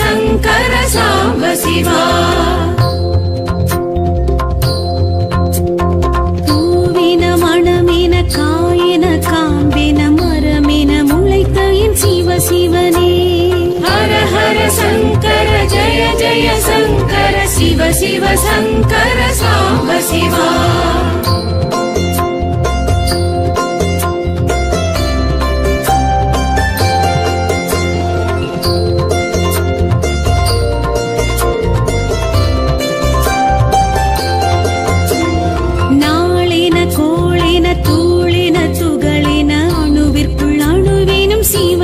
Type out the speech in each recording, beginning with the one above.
சங்கர சாம்ப சிவா. பூவென மணமென காயென காம்பென மரமென முளைத்த என் சிவ சிவனே. ஹர ஹர சங்கர ஜய ஜய சங்கர சிவ சிவ சங்கர.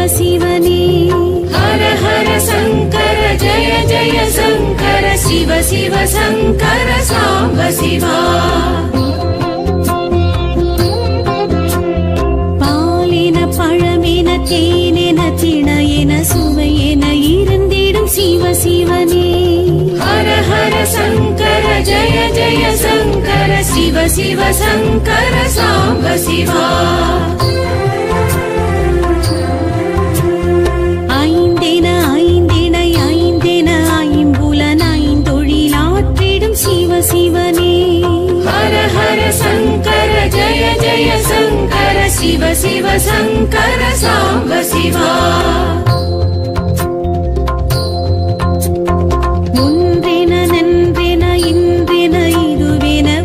சிவனே ஹர ஹர சங்கர ஜய ஜய சங்கர சிவ சிவ சங்கர சாம்ப சிவா. பாலென பழமென தேனென திணையென சுவையென இருந்திடும் சிவ சிவனே. ஹர ஹர சங்கர ஜய ஜய சங்கர சிவ சிவ சங்கர சாம்ப சிவா.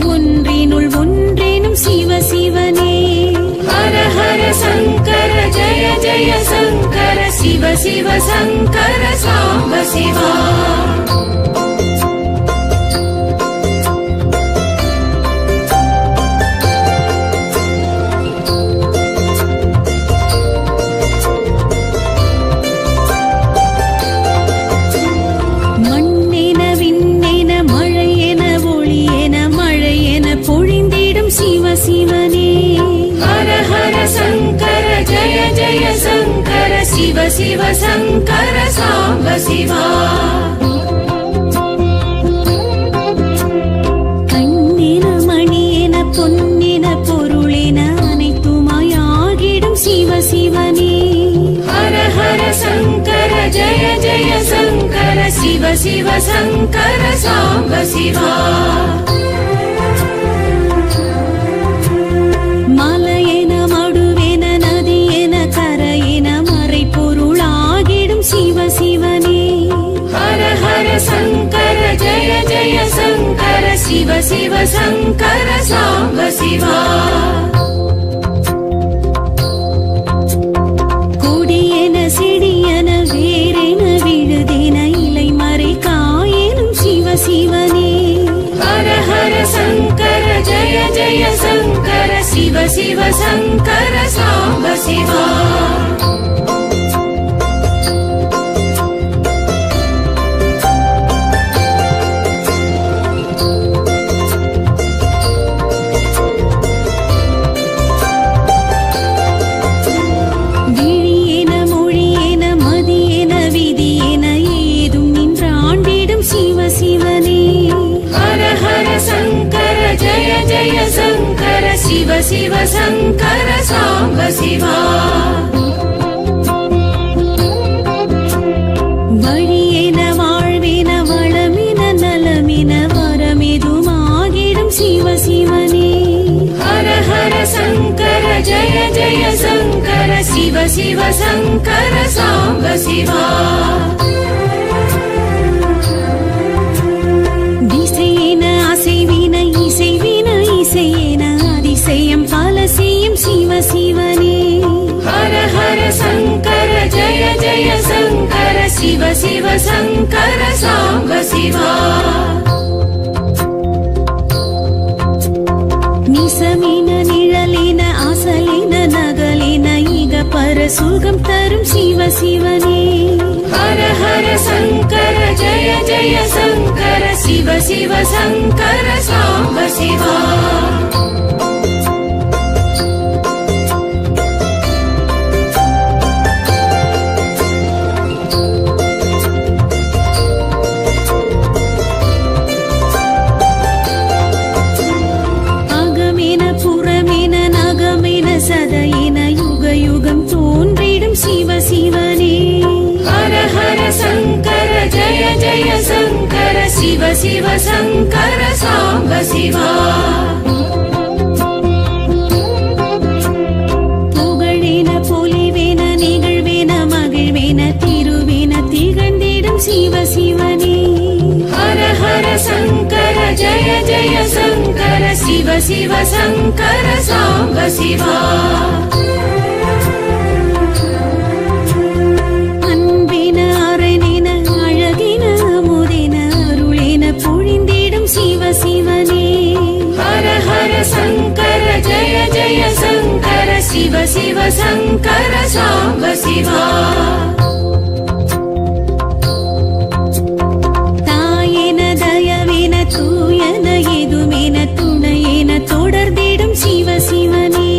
ஒன்றினுள் ஒன்றேனும் சிவ சிவனே. ஹர ஹர சங்கர ஜய ஜய சங்கர சிவ சிவ சங்கர சாம்ப சிவா. சாம்ப சிவா கண்ணென மணியென பொன்னென சிவ சிவ சங்கர சாம்ப சிவா. கொடியென செடியென வேரென விழுதென இலை மறை காயெனும் சிவ சிவனே. ஹர ஹர சங்கர ஜய ஜய சங்கர சிவ சிவ சங்கர சாம்ப சிவா. சிவ சிவ சங்கர சாம்ப சிவா. திசையென அசைவின இசைவின இசையென அதிசயம் பல செய்யும் சிவ சிவனே. ஹர ஹர சங்கர ஜய ஜய சங்கர சிவ சிவ சங்கர சாம்ப சிவா. என்ற சுகம் தரும் சிவ சிவனே. ஹர ஹர சங்கர ஜய ஜய சங்கர சிவ சிவ சங்கர சாம்ப சிவா. शिव शिव शङ्कर साम्ब शिवा தாயென தயவென தூயன எதுமென துணையென தொடர்ந்திடும் சிவ சிவனே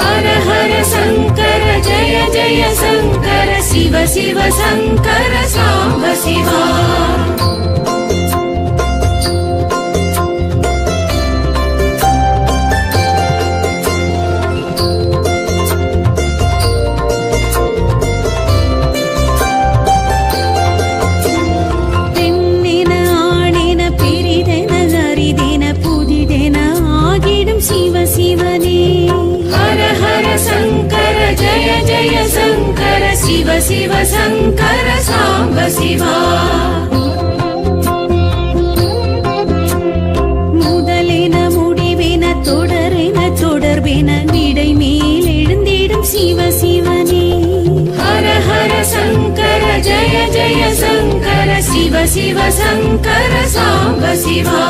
हर हर शङ्कर जय जय शङ्कर शिव शिव शङ्कर साम्ब शिवा ஆகிடும் சிவ சிவனே हर हर शङ्कर जय जय शङ्कर शिव शिव शङ्कर साम्ब शिवा முதலென முடிவென தொடரென தொடர்பென விடை மேல் எழுந்திடும் சிவ சிவனே हर हर शङ्कर जय जय शङ्कर शिव शिव शङ्कर साम्ब शिवा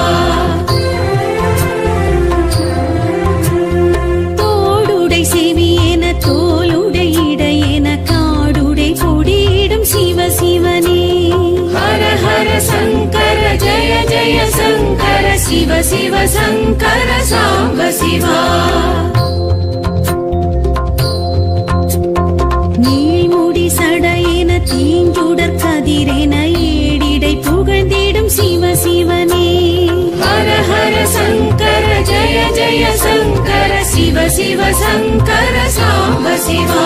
சிவ சிவ சங்கர சாம்ப சிவா. நீழ்முடி சடையென தீஞ்சுடர் கதிரென ஏடிடை புகழ்ந்திடும் சிவ சிவனே. ஹர ஹர சங்கர ஜய ஜய சங்கர சிவ சிவ சங்கர சாம்ப சிவா.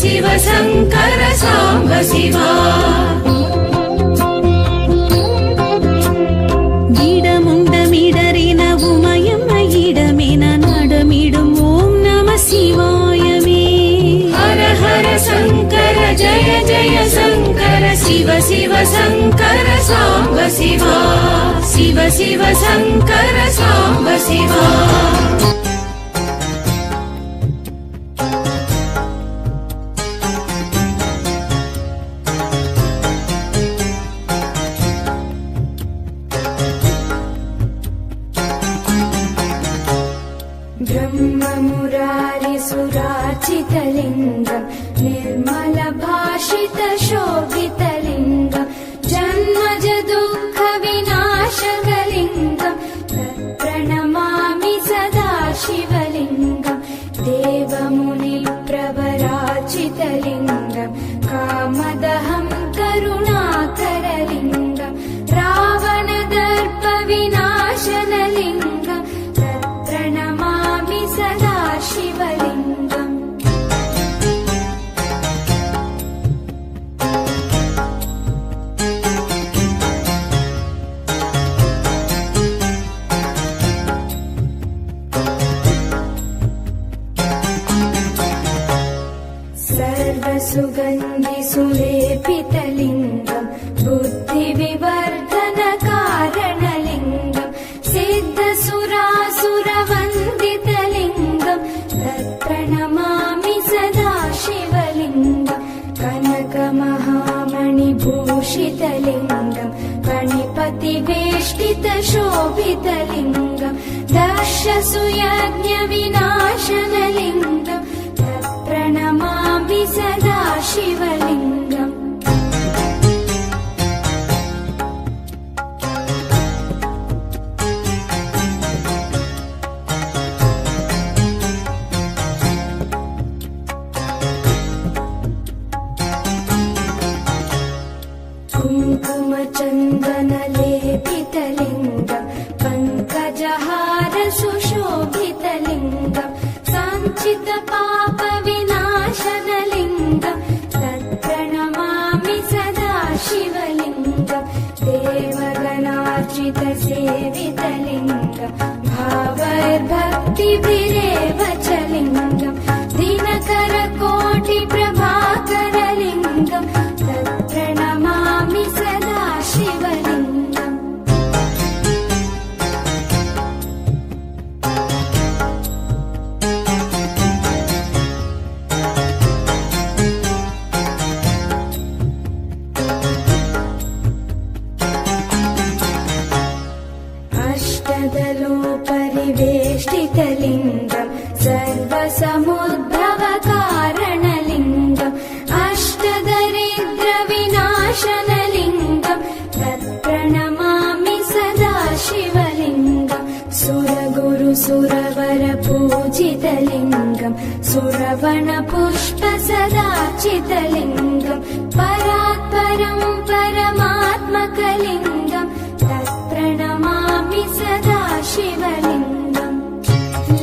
சிவ சங்கர சாம்ப சிவா. இடமுண்டமிடறின உமயம் இடமென நடமிடும் ஓம் நம சிவாயவே ஹர ஹர சங்கர ஜய ஜய சங்கர சங்கர சாம்ப சிவா. சிவ சிவ சங்கர சாம்ப சிவா. सदा शिवलिङ्गम् ितलिङ्गणिपतिवेष्टितशोभितलिङ्ग दर्श सुयज्ञविनाशनलिङ्गम् तत्प्रणमामि सदा शिवलिङ्गम् भावैर्भक्तिभिरेव शिवलिङ्गं सुरगुरु सुरवरपूजितलिङ्गम् सुरवनपुष्प सदा चितलिङ्गम्। परात् परं परमात्मकलिङ्गम् तत्प्रणमामि सदा शिवलिङ्गम्।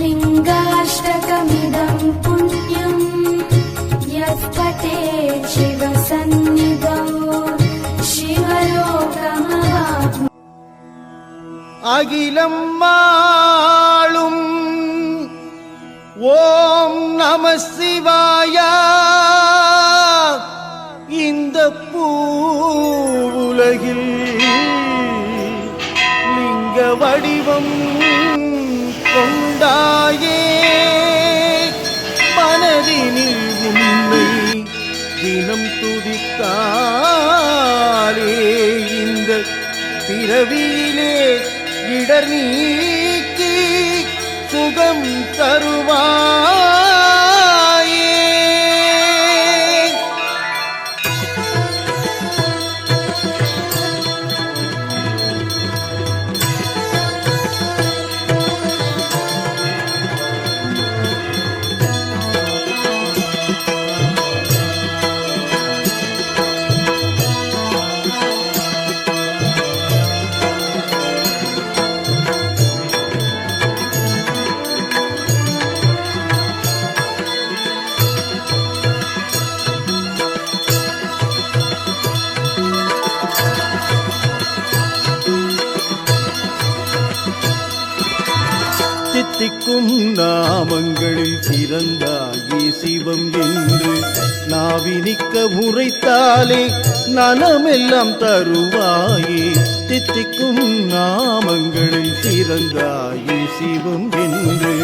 लिङ्गाष्टकमिदम्। அகிலம் மாளும் ஓம் நம சிவாய. இந்த பூவுலகில் லிங்க வடிவம் கொண்டாயே. மனதினில் உன்னை தினம் துதித்தாரே இந்த பிறவியிலே இடர் நீக்கி சுகம் தருவார். தித்திக்கும் நாமங்களில் சிறந்தாயே சிவம் என்று நாவினிக்க உரைத்தாலே நலமெல்லாம் தருவாயே. தித்திக்கும் நாமங்களில் சிறந்தாயே சிவம் என்று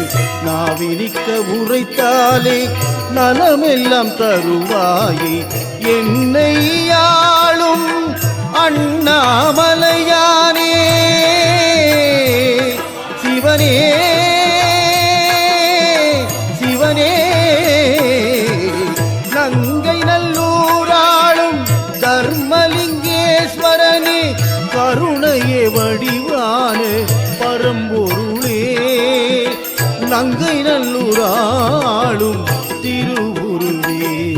நாவினிக்க உரைத்தாலே நலமெல்லாம் தருவாயே. என்னை ஆளும் அண்ணாமலையானே சிவனே ஈஸ்வரனே கருணையே வடிவானே பரம்பொருளே. நங்கை நல்லூராளும் திருவுருவே.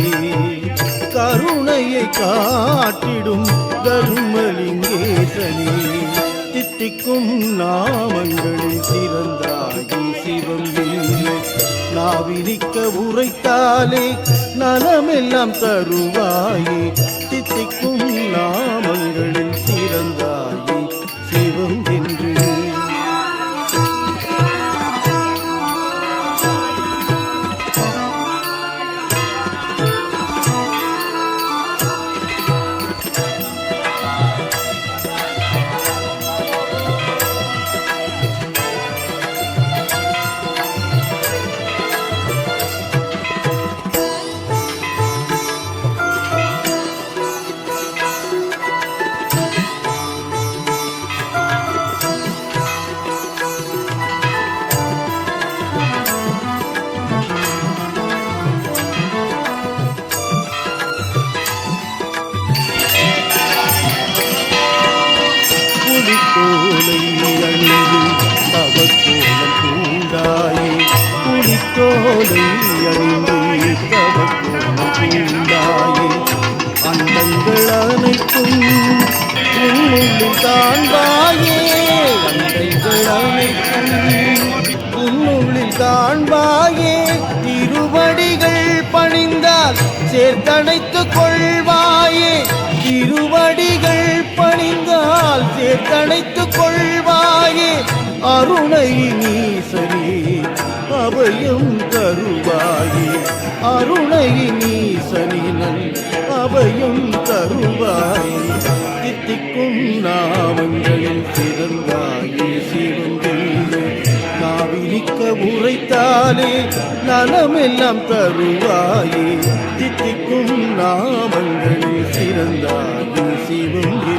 கருணையை காட்டிடும் தர்மலிங்கேசனே சிருஷ்டிக்கும் நாமங்களில் சிறந்தாகி சிவம் இல்லை. நாவினிக்க உரைத்தாலே நலமெல்லாம் தருவாயே. தித்திக்கும் நாமங்களில் அன்பாயே திருவடிகள் பணிந்தால் சேர்த்தணைத்துக் கொள்வாயே. திருவடிகள் பணிந்தால் சேர்த்தணைத்துக் கொள்வாயே. அருணை நீசனே அபயம் தருவாயே. அருணை நீசனினன் அபயம் தருவாயே. தித்திக்கும் நாமங்களில் சிறந்தார். உரைத்தாலே நலமெல்லாம் தருவாயே. தித்திக்கும் நாமங்களில் சிறந்தாயே சிவம்.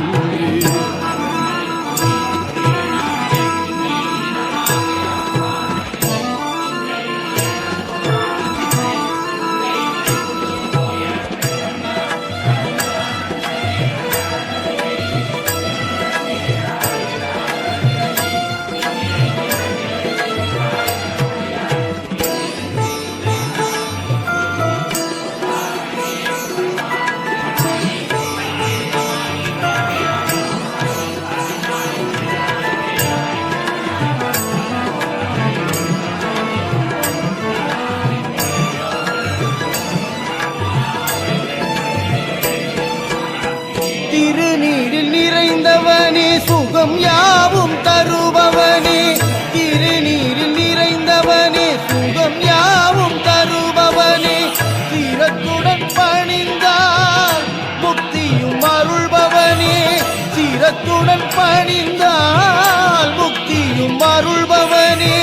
சீரத்துடன் பணிந்தால் முக்தியும் அருள்பவனே.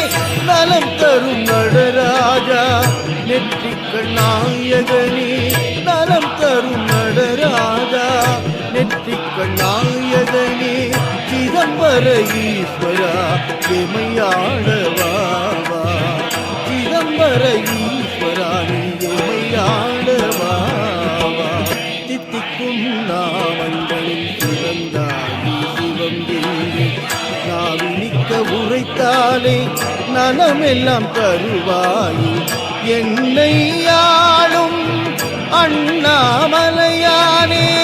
நலம் தரும் நடராஜா நெற்றிக்கள் நாயகனே. நலம் தரும் நடராஜா நெற்றிக்கள் நாயகனே. சிதம்பர ஈஸ்வரா எமையாளவாவா சிதம்பர ஈஸ்வரா உரைத்தாலே நலமெல்லாம் தருவாயே. என்னை ஆளும் அண்ணாமலையானே.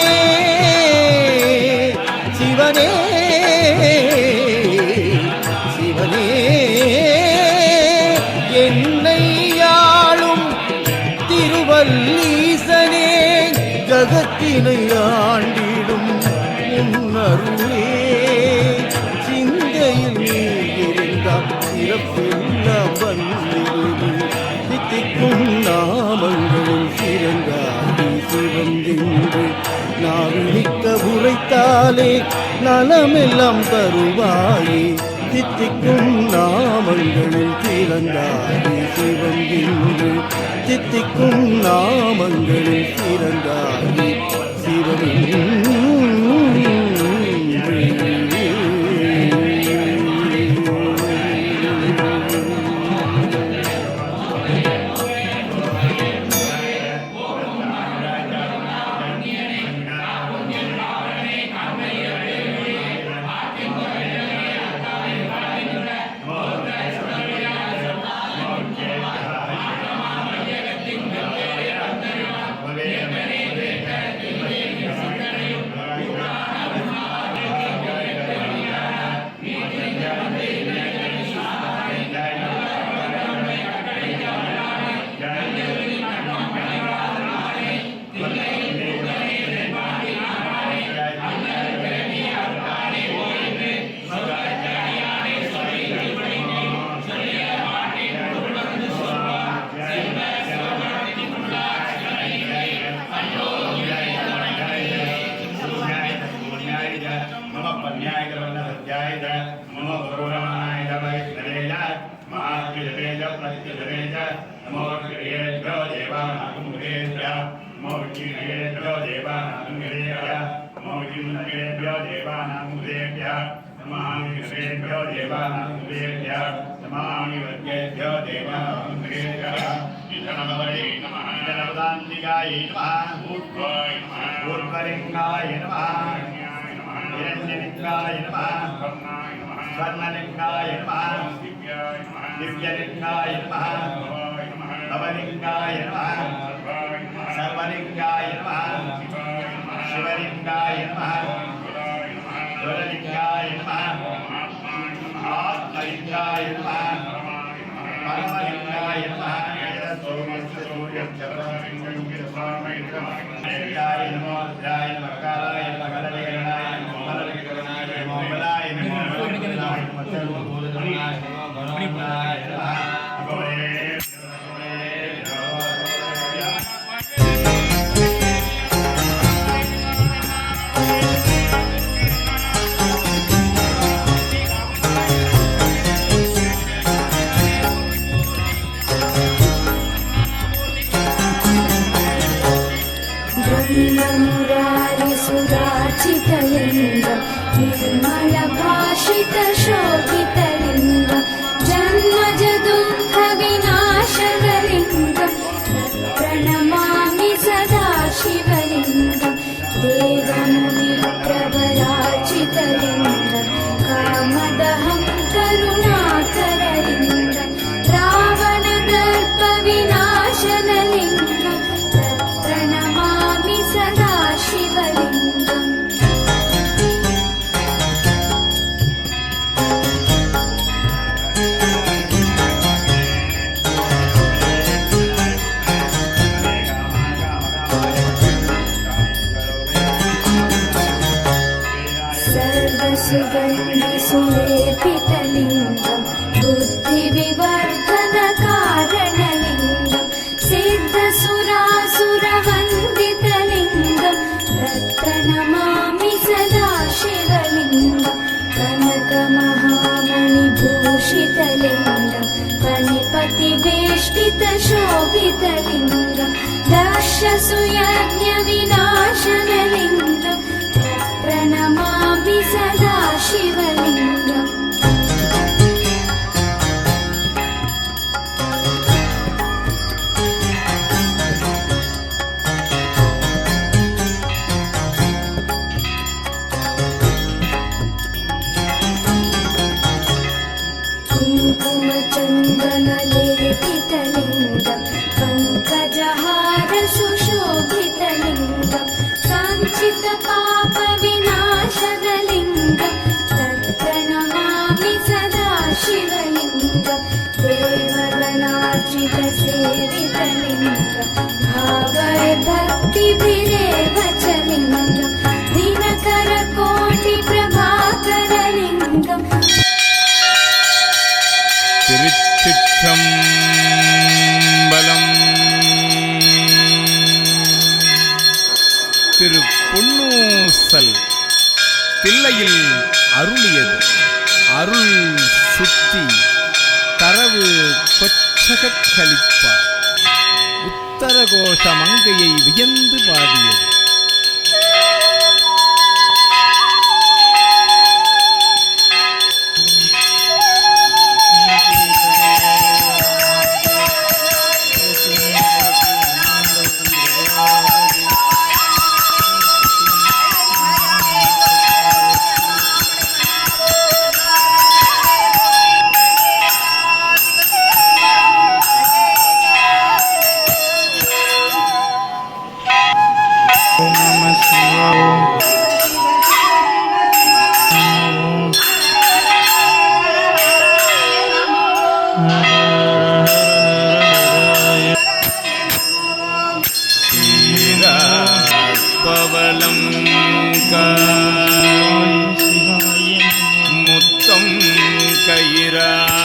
நாவினிக்க உரைத்தாலே நலமெல்லாம் தருவாயே. தித்திக்கும் நாமங்களில் திறந்தாடி சிவந்தென்று தித்திக்கும் நாமங்களில் சிறந்தாடி சிவன் స్వర్ణలింగాయ నమ. హిరణ్యలింగాయ నమ. స్వర్ణలింగాయ నమ. దివ్యలింగాయ నమ. భవలింగాయ నమ. సర్వలింగాయ నమ. శివలింగాయ నమ. జ్వరలింగాయ నమ. ఆత్మలింగాయ నమ. పరమలింగాయ నమ. సూర్య సూర్య చంద్ర ได้ไหม सुयज्ञविनाश கலிப்பா. உத்தரகோஷ மங்கையை வியந்து பாடியது. Yeah.